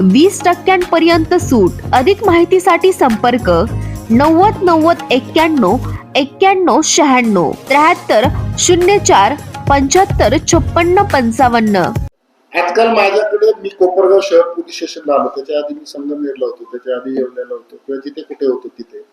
वीस टक्क्यांपर्यंत सूट. अधिक माहितीसाठी संपर्क नव्वद नव्वद एक्क्याण्णव एक्क्याण्णव शहाण्णव. त्र्याहत्तर शून्य चार पंच्याहत्तर छप्पन्न पंचावन्न. आजकाल माझ्याकडे मी कोपरगाव शहर पोलीस स्टेशनला आलो. त्याच्या आधी मी संगमनेरला होतो. त्याच्या आधी येवल्याला होतो. किंवा तिथे कुठे होतो तिथे.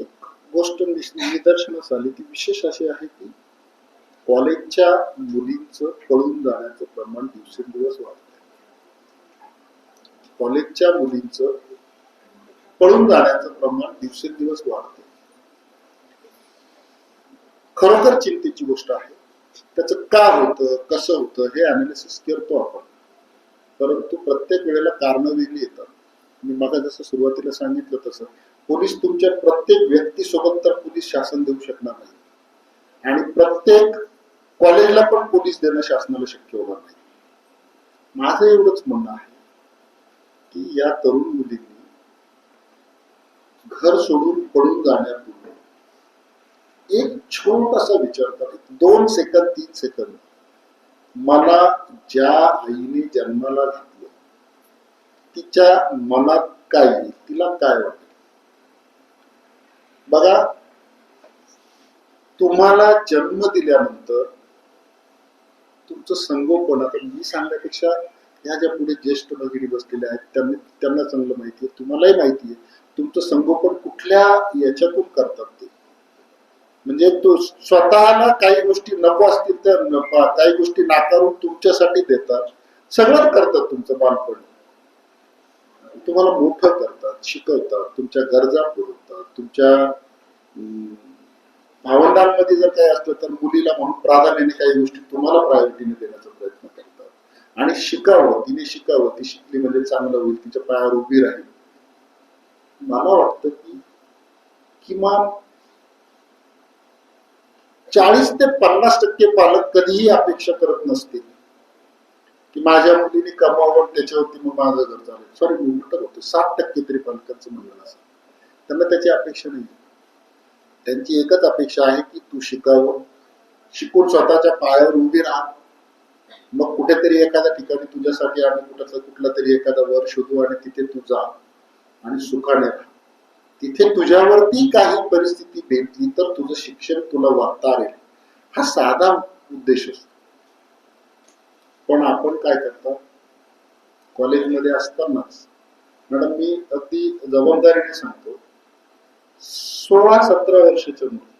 एक गोष्ट निदर्शनास आली. ती विशेष अशी आहे की कॉलेजच्या मुलींचं पळून जाण्याचं प्रमाण दिवसेंदिवस वाढतं. कॉलेजच्या मुलींचं पळून जाण्याचं प्रमाण दिवसेंदिवस वाढत खरोखर चिंतेची गोष्ट आहे. त्याचं का होतं कसं होतं हे अनालिसिस करतो आपण. परंतु प्रत्येक वेळेला कारण वेगळी येतात. मी मला जसं सुरुवातीला सांगितलं तसं पोलीस तुमच्या प्रत्येक व्यक्तीसोबत तर पोलीस शासन देऊ शकणार नाही. आणि प्रत्येक कॉलेजला पण पोलीस देणं शासनाला शक्य होणार नाही. माझं एवढंच म्हणणं आहे. की या तरुण मुलींनी घर सोडून पडून जाण्यापूर्वी एक छोटासा विचार करा. दोन सेकंद तीन सेकंद. मला ज्या आईने जन्माला घातलं तिच्या मनात काय येईल? तिला काय वाटेल? बघा तुम्हाला जन्म दिल्यानंतर तुमचं संगोपन आता मी सांगण्यापेक्षा ह्या ज्या पुढे ज्येष्ठ भगिनी बसलेल्या आहेत त्यांनी त्यांना चांगलं माहिती आहे तुम्हालाही माहिती आहे. तुमचं संगोपन कुठल्या याच्यातून करतात ते? म्हणजे तो स्वतःला काही गोष्टी नको असतील तर काही गोष्टी नाकारून तुमच्यासाठी देतात. सगळं करतात तुमचं बालपण. तुम्हाला मोठं करतात शिकवतात तुमच्या गरजा पुरवतात तुमच्या भावंडांमध्ये जर काही असलं तर मुलीला म्हणून प्राधान्याने काही गोष्टी तुम्हाला प्रायोरिटीने देण्याचा आणि शिकावं तिने शिकावं ती शिकली म्हणजे चांगलं होईल तिच्या पायावर उभी राहील. मला वाटतं की किमान चाळीस ते पन्नास टक्के पालक कधीही अपेक्षा करत नसतील. की माझ्या मुलीने कमावं त्याच्यावरती मग माझं घर चालेल. सॉरी मी उलट होतो सात टक्के तरी पालकांचं म्हणणं असेल त्यांना त्याची अपेक्षा नाही त्यांची एकच अपेक्षा आहे की तू शिकावं. शिकून स्वतःच्या पायावर उभी राहा. मग कुठेतरी एखाद्या ठिकाणी तुझ्यासाठी आम्ही कुठं कुठला तरी एखादा वर शोधू आणि तिथे तू जा आणि सुखाने तिथे तुझ्यावरती काही परिस्थिती भेटली तर तुझं शिक्षण तुला वाचता येईल हा साधा उद्देश असतो. पण आपण काय करतो? कॉलेजमध्ये असतानाच. मॅडम मी अगदी जबाबदारीने सांगतो. सोळा सतरा वर्षाच्या मुली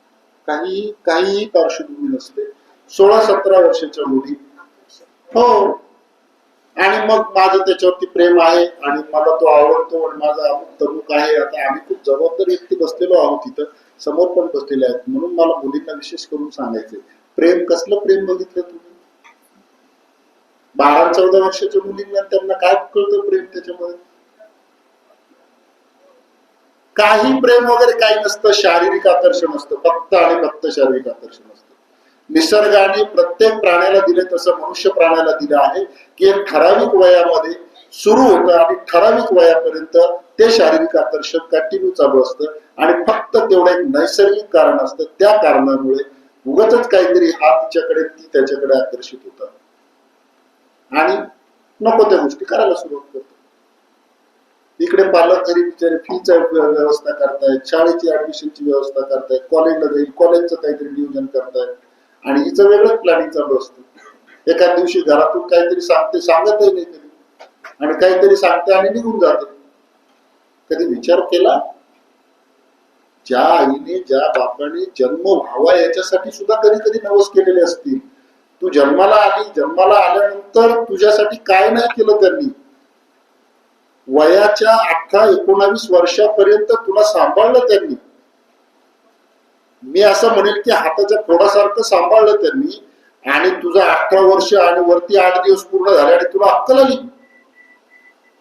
काही काहीही पार्श्वभूमी नसते. सोळा सतरा वर्षाच्या मुली हो. आणि मग माझं त्याच्यावरती प्रेम आहे आणि मला तो आवडतो आणि माझा तमुक आहे. आता आम्ही खूप जबाबदार व्यक्ती बसलेलो आहोत तिथं. समोर पण बसलेले आहेत. म्हणून मला मुलींना विशेष करून सांगायचंय. प्रेम कसलं प्रेम बघितलं तुम्ही? बारा चौदा वर्षाच्या मुलींना त्यांना काय कळतं प्रेम त्याच्यामध्ये? काही प्रेम वगैरे काही नसतं. शारीरिक आकर्षण असतं. फक्त आणि फक्त शारीरिक आकर्षण असतं. निसर्गाने प्रत्येक प्राण्याला दिले तसं मनुष्य प्राण्याला दिलं आहे. की एक ठराविक वयामध्ये सुरू होतं आणि ठराविक वयापर्यंत ते शारीरिक आकर्षण कंटिन्यू चालू असतं. आणि फक्त तेवढं एक नैसर्गिक कारण असतं. त्या कारणामुळे उगतच काहीतरी हा तिच्याकडे ती त्याच्याकडे आकर्षित होतात आणि नको त्या गोष्टी करायला सुरुवात करतो. इकडे पालक घरी बिचारे फीचा व्यवस्था करतायत शाळेची ऍडमिशनची व्यवस्था करतायत कॉलेजला जाईल कॉलेजचं काहीतरी नियोजन करतायत. आणि हिचं वेगळं प्लॅनिंग चालू असतं. एका दिवशी घरातून काहीतरी सांगते सांगतही नाही कधी. आणि काहीतरी सांगते आणि निघून जाते. कधी विचार केला? ज्या आईने ज्या बापाने जन्म व्हावा याच्यासाठी सुद्धा कधी कधी नवस केलेले असतील. तू जन्माला आली जन्माला आल्यानंतर तुझ्यासाठी काय नाही केलं त्यांनी. वयाच्या अठरा एकोणावीस वर्षापर्यंत तुला सांभाळलं त्यांनी. मी असं म्हणेल की हाताच्या फोडासारखं सांभाळलं त्यांनी आणि तुझं अठरा वर्ष आणि वरती आठ दिवस पूर्ण झाले आणि तुला अक्कल आली.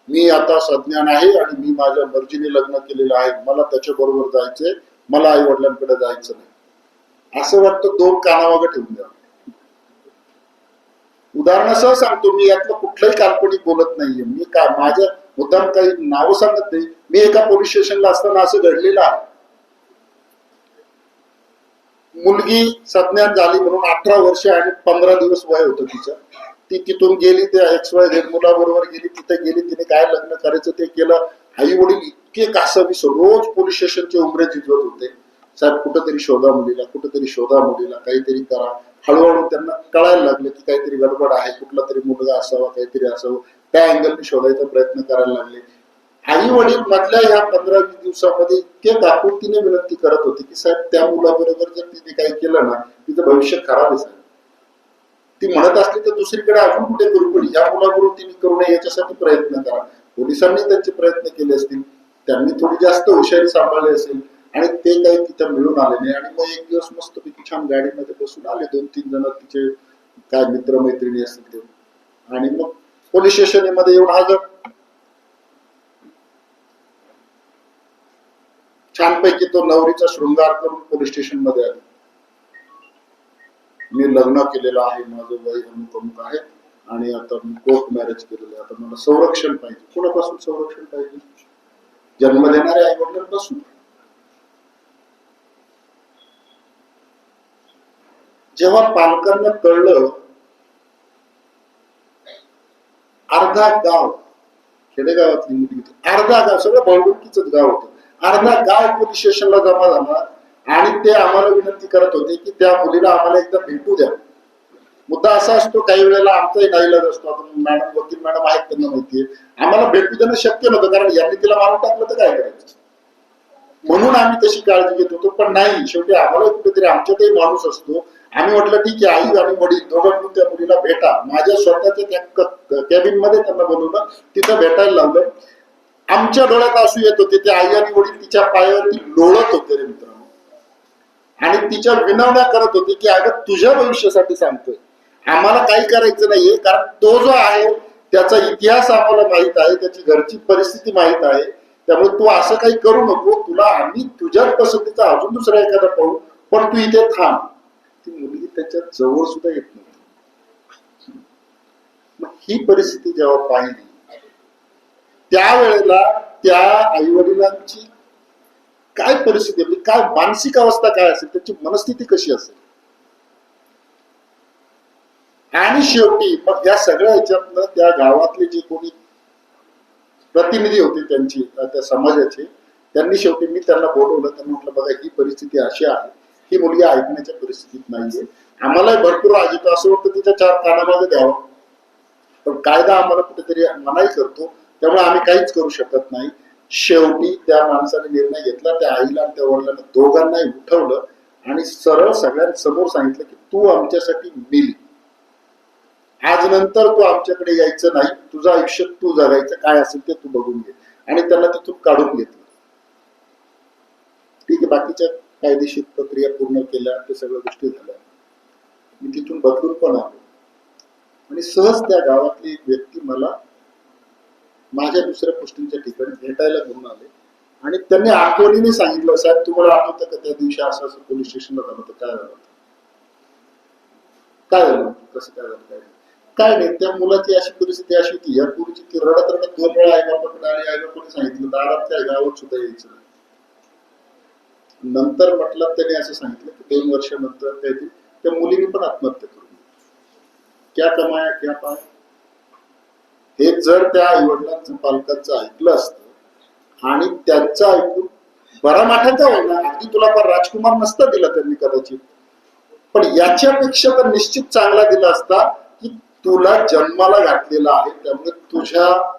मी आता सज्ञान आहे आणि मी माझ्या मर्जीने लग्न केलेलं आहे. मला त्याच्या बरोबर जायचंय. मला आई वडिलांकडे जायचं नाही. असं वाटतं दोन कानामागं ठेवून द्या. उदाहरणासह सांगतो मी यातलं कुठलंही काल्पनिक बोलत नाहीये. मी का माझ्या मुद्दाम काही नावं सांगत नाही. मी एका पोलीस स्टेशनला असताना असं घडलेलं आहे. मुलगी सज्ञान झाली म्हणून अठरा वर्ष आणि पंधरा दिवस वय होतं तिचं. ती तिथून गेली त्या एक्स वाय झेड मुलाबरोबर गेली तिथे गेली तिने काय लग्न करायचं ते केलं. आई वडील इतके कासावीस रोज पोलीस स्टेशनचे उमरे झिजवत होते. साहेब कुठंतरी शोधा मुलीला कुठंतरी शोधा मुलीला काहीतरी करा. हळूहळू त्यांना कळायला लागलं की काहीतरी गडबड आहे कुठला तरी मुलगा असावा काहीतरी असावं. त्या अँगलने शोधायचा प्रयत्न करायला लागले. आई वडील मधल्या या पंधरा वीस दिवसामध्ये इतके काकुळतीने विनंती करत होते की साहेब त्या मुलाबरोबर जर तिने काही केलं ना तिचं भविष्य खराब आहे साहेब. ती म्हणत असली तर दुसरीकडे अजून कुठे करू पण या मुलाबरोबर तिने करू नये याच्यासाठी प्रयत्न करा. पोलिसांनी त्यांचे प्रयत्न केले असतील त्यांनी थोडी जास्त हुशारी सांभाळली असेल आणि ते काही तिथं मिळून आले नाही. आणि मग एक दिवस मस्तपैकी छान गाडीमध्ये बसून आले दोन तीन जण तिचे काय मित्र मैत्रिणी असतील ते. आणि मग पोलीस स्टेशनमध्ये येऊन हजर छानपैकी तो नवरीचा शृंगार करून पोलीस स्टेशनमध्ये आले. मी लग्न केलेलं आहे माझं वय अमुक अमुक आहे आणि आता मी कोर्ट मॅरेज केलेलं आहे. आता मला संरक्षण पाहिजे. कोणापासून संरक्षण पाहिजे? जन्म देणाऱ्या आई वडिलांपासून जेव्हा पालकांना कळलं अर्धा गाव खेडेगावातली मुलगी अर्धा गाव सगळं बळवंकीच गाव होतं. अर्धा गाय पोलीस स्टेशनला जमा झाला आणि ते आम्हाला विनंती करत होते की त्या मुलीला आम्हाला एकदा भेटू द्या. मुद्दा असा असतो काही वेळेला आमचाही नाईलाज असतो. आता मॅडम वकील मॅडम आहेत त्यांना माहितीये आम्हाला भेटू देणं शक्य नव्हतं कारण यांनी तिला मारून टाकलं तर काय करायचं? म्हणून आम्ही तशी काळजी घेत होतो पण नाही शेवटी आम्हाला कुठेतरी आमच्यातही माणूस असतो. आम्ही म्हटलं ठीक आहे आई आणि वडील दोघं त्या मुलीला भेटा. माझ्या स्वतःच्या त्या कॅबिनमध्ये त्यांना बनवलं तिथं भेटायला लावलं. आमच्या डोळ्यात असू येत होते ते आई आणि वडील तिच्या पायावरती लोळत होते रे मित्रांनो. आणि तिच्या विनवण्या करत होते की अगं तुझ्या भविष्यासाठी सांगतोय. आम्हाला काही करायचं नाहीये कारण तो जो आहे त्याचा इतिहास आम्हाला माहीत आहे त्याची घरची परिस्थिती माहीत आहे. त्यामुळे तू असं काही करू नको तुला आम्ही तुझ्याच पसंतीचा अजून दुसरा एखादा पाहू पण तू इथे थांब. ती मुलगी त्याच्याजवळ सुद्धा येत नव्हती. मग ही परिस्थिती जेव्हा पाहिली त्यावेळेला त्या आई वडिलांची काय परिस्थिती आपली काय मानसिक अवस्था काय असेल? त्याची मनस्थिती कशी असेल? आणि शेवटी मग या सगळ्या ह्याच्यातनं त्या गावातले जे कोणी प्रतिनिधी होते त्यांची त्या समाजाचे त्यांनी शेवटी मी त्यांना बोलवलं. त्यांना म्हटलं बघा ही परिस्थिती अशी आहे. ही मुलगी ऐकण्याच्या परिस्थितीत नाहीये. आम्हालाही भरपूर राज असं वाटतं तिच्या चार कानामध्ये द्यावं. पण कायदा आम्हाला कुठेतरी मनाई करतो. त्यामुळे आम्ही काहीच करू शकत नाही. शेवटी त्या माणसाने निर्णय घेतला त्या आईला आणि त्या वडिलांना दोघांनाही उठवलं आणि सरळ सगळ्यांसमोर सांगितलं की तू आमच्यासाठी मिली. आज नंतर तू आमच्याकडे यायचं नाही तुझं आयुष्य तू जगायचं काय असेल ते तू बघून घे. आणि त्यांना तिथून काढून घेतलं. ठीक आहे बाकीच्या कायदेशीर प्रक्रिया पूर्ण केल्या ते सगळ्या गोष्टी झाल्या. मी तिथून बदलून पण आलो. आणि सहज त्या गावातली एक व्यक्ती मला माझ्या दुसऱ्या गोष्टींच्या ठिकाणी भेटायला घेऊन आले. आणि त्यांनी आठवणीने सांगितलं साहेब तुम्हाला आठवतं का त्या दिवशी असं असं पोलीस स्टेशनला झालं होतं? काय झालं काय झालं कसं काय झालं? काय काय नाही त्या मुलाची अशी परिस्थिती अशी होती. या पूर्वीची ती रडत रडत दोन वेळा आई बापाकडे आली. आई बापाने सांगितलं दारात त्या गावात सुद्धा यायचं नंतर म्हटलं त्याने असं सांगितलं की दोन वर्षानंतर त्या मुलीने पण आत्महत्या करून क्या कमाया क्या पाया? हे जर त्या आईवडिलांचं पालकांचं ऐकलं असतं आणि त्यांचं ऐकून बरा माठाचा होईना अगदी तुला पण राजकुमार नसता दिला त्यांनी कदाचित. पण याच्यापेक्षा तर निश्चित चांगला दिला असता की तुला जन्माला घातलेला आहे त्यामुळे तुझ्या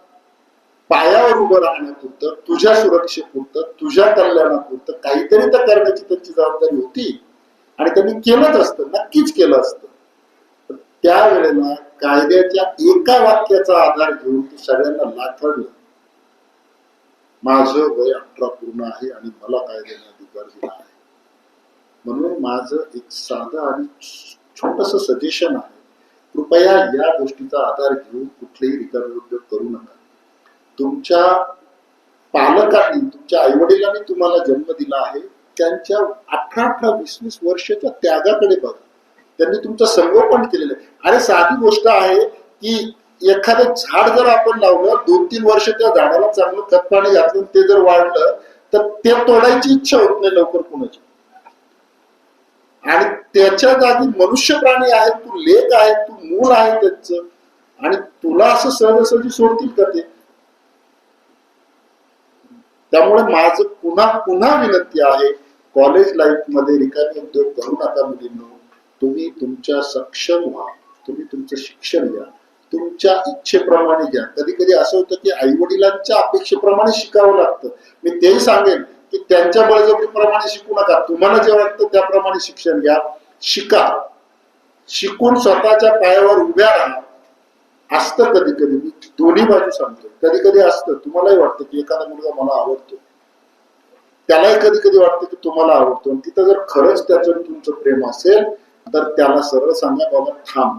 पायावर उभं राहण्यापुरतं तुझ्या सुरक्षेपुरतं तुझ्या कल्याणापुरतं काहीतरी तर करण्याची त्यांची जबाबदारी होती. आणि त्यांनी केलंच असतं नक्कीच केलं असतं. त्यावेळेला कायद्याच्या एका वाक्याचा आधार घेऊन तू सगळ्यांना लाथडलं माझं वय अठरा पूर्ण आहे आणि मला कायद्याने अधिकार दिला आहे. म्हणून माझं एक साधं आणि छोटस सजेशन आहे कृपया या गोष्टीचा आधार घेऊन कुठलेही रिकामे करू नका. तुमच्या पालकांनी तुमच्या आई वडिलांनी तुम्हाला जन्म दिला आहे त्यांच्या अठरा अठरा वीस वीस वर्षाच्या त्यागाकडे बघा. त्यांनी तुमचं संगोपन केलेलं आहे. आणि साधी गोष्ट आहे की एखादं झाड जर आपण लावलं दोन तीन वर्ष त्या झाडाला चांगलं खत पाणी घातलं ते जर वाढलं तर ते तोडायची इच्छा होत नाही लवकर कुणाची. आणि त्याच्या जागी मनुष्य प्राणी आहे तू लेख आहे तू मूल आहे त्याच. आणि तुला असं सहजसहजी सोडतील का ते? त्यामुळे माझं पुन्हा पुन्हा विनंती आहे कॉलेज लाईफमध्ये रिकामी उद्योग करू नका मुलींना. तुम्ही तुमच्या सक्षम व्हा. तुम्ही तुमचं शिक्षण घ्या. तुमच्या इच्छेप्रमाणे घ्या. कधी कधी असं होतं की आई वडिलांच्या अपेक्षेप्रमाणे शिकावं लागतं. मी तेही सांगेन की त्यांच्या बळजबरीप्रमाणे शिकू नका. तुम्हाला जे वाटतं त्याप्रमाणे शिक्षण घ्या. शिका. शिकून स्वतःच्या पायावर उभ्या राहा. असतं कधी कधी मी दोन्ही बाजू सांगतो. कधी कधी असतं. तुम्हालाही वाटतं की एखादा मुलगा मला आवडतो. त्यालाही कधी कधी वाटतं की तुम्हाला आवडतो. आणि तिथं जर खरंच त्याचं तुमचं प्रेम असेल तर त्याला सरळ सांगा बाबा थांब.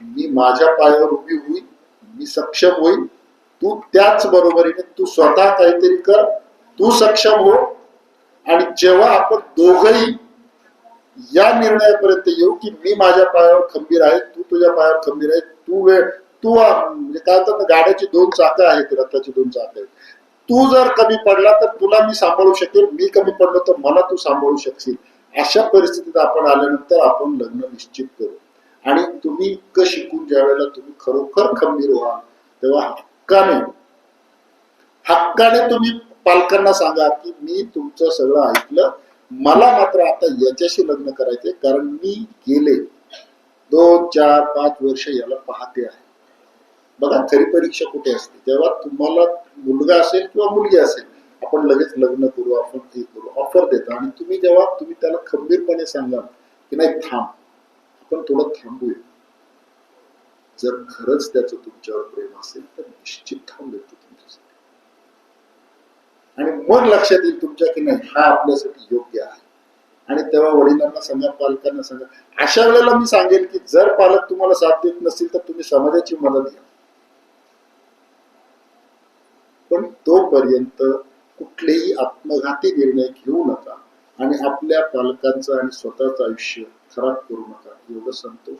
मी माझ्या पायावर उभी होईल मी सक्षम होईल. तू त्याच बरोबरीने तू स्वतः काहीतरी कर तू सक्षम हो. आणि जेव्हा आपण दोघही या निर्णयापर्यंत येऊ की मी माझ्या पायावर खंबीर आहे तू तुझ्या पायावर खंबीर आहे तू वेळ तू म्हणजे काय होतं गाड्याची दोन चाकं आहेत रथाची दोन चाक आहेत. तू जर कमी पडला तर तुला मी सांभाळू शकेल मी कमी पडलो तर मला तू सांभाळू शकशील. अशा परिस्थितीत आपण आल्यानंतर आपण लग्न निश्चित करू. आणि तुम्ही इतकं शिकून ज्या वेळेला तुम्ही खरोखर खंबीर व्हाल तेव्हा हक्काने हक्काने तुम्ही पालकांना सांगा की मी तुमचं सगळं ऐकलं. मला मात्र आता याच्याशी लग्न करायचंय कारण मी गेले दोन चार पाच वर्ष याला पाहते आहे. बघा खरी परीक्षा कुठे असते? तेव्हा तुम्हाला मुलगा असेल किंवा मुलगी असेल आपण लगेच लग्न करू आपण हे करू ऑफर देता. आणि तुम्ही जेव्हा तुम्ही त्याला खंबीरपणे सांगाल की नाही थांब आपण थोडं थांबूया. जर खरंच त्याचं तुमच्यावर प्रेम असेल तर निश्चित थांबेल तुमच्यासाठी. आणि मग लक्षात येईल तुमच्या की नाही हा आपल्यासाठी योग्य आहे. आणि तेव्हा वडिलांना सांगा पालकांना सांगा. अशा वेळेला मी सांगेन की जर पालक तुम्हाला साथ देत नसतील तर तुम्ही समाजाची मदत घ्या. पण तोपर्यंत कुठलेही आत्मघाती निर्णय घेऊ नका आणि आपल्या पालकांचं आणि स्वतःचं आयुष्य खराब करू नका. एवढं सांगतो